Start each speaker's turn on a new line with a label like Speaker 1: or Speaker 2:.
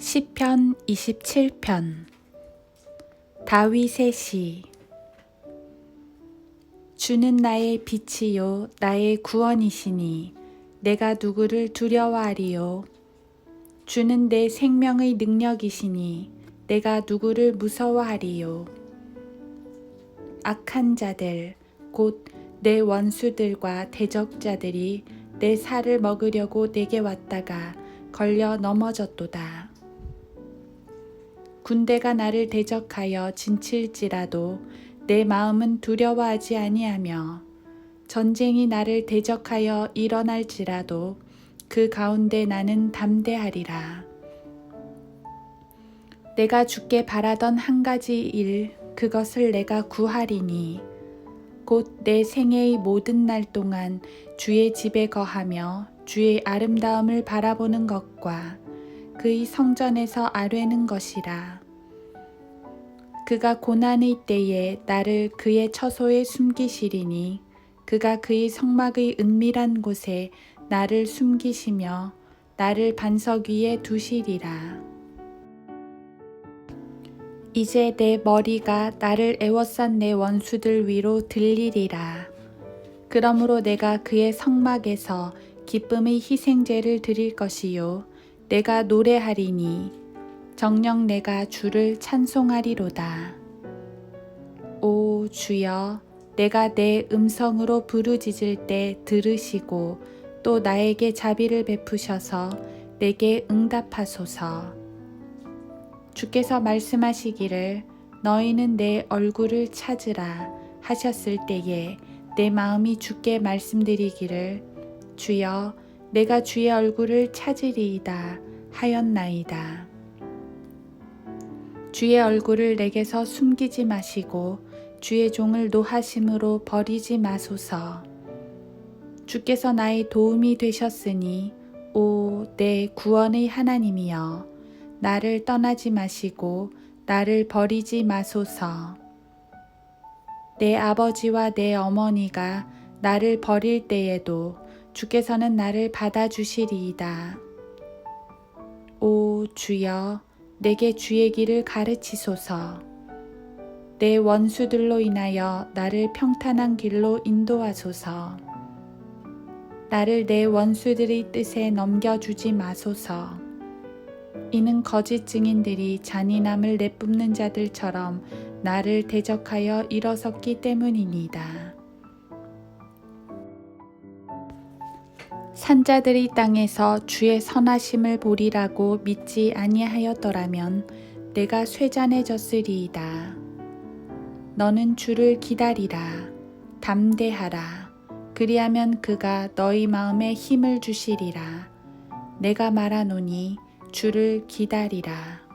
Speaker 1: 시편 27편. 다윗의 시. 주는 나의 빛이요 나의 구원이시니 내가 누구를 두려워하리요? 주는 내 생명의 능력이시니 내가 누구를 무서워하리요? 악한 자들 곧 내 원수들과 대적자들이 내 살을 먹으려고 내게 왔다가 걸려 넘어졌도다. 군대가 나를 대적하여 진칠지라도 내 마음은 두려워하지 아니하며 전쟁이 나를 대적하여 일어날지라도 그 가운데 나는 담대하리라. 내가 죽게 바라던 한 가지 일 그것을 내가 구하리니 곧 내 생애의 모든 날 동안 주의 집에 거하며 주의 아름다움을 바라보는 것과 그의 성전에서 아뢰는 것이라. 그가 고난의 때에 나를 그의 처소에 숨기시리니 그가 그의 성막의 은밀한 곳에 나를 숨기시며 나를 반석 위에 두시리라. 이제 내 머리가 나를 애워싼 내 원수들 위로 들리리라. 그러므로 내가 그의 성막에서 기쁨의 희생제를 드릴 것이요. 내가 노래하리니 정녕 내가 주를 찬송하리로다. 오 주여, 내가 내 음성으로 부르짖을 때 들으시고 또 나에게 자비를 베푸셔서 내게 응답하소서. 주께서 말씀하시기를 너희는 내 얼굴을 찾으라 하셨을 때에 내 마음이 주께 말씀드리기를 주여 내가 주의 얼굴을 찾으리이다 하였나이다. 주의 얼굴을 내게서 숨기지 마시고 주의 종을 노하심으로 버리지 마소서. 주께서 나의 도움이 되셨으니 오 내 구원의 하나님이여 나를 떠나지 마시고 나를 버리지 마소서. 내 아버지와 내 어머니가 나를 버릴 때에도 주께서는 나를 받아주시리이다. 오 주여, 내게 주의 길을 가르치소서. 내 원수들로 인하여 나를 평탄한 길로 인도하소서. 나를 내 원수들의 뜻에 넘겨주지 마소서. 이는 거짓 증인들이 잔인함을 내뿜는 자들처럼 나를 대적하여 일어섰기 때문이니다. 산자들이 땅에서 주의 선하심을 보리라고 믿지 아니하였더라면 내가 쇠잔해졌으리이다. 너는 주를 기다리라. 담대하라. 그리하면 그가 너희 마음에 힘을 주시리라. 내가 말하노니 주를 기다리라.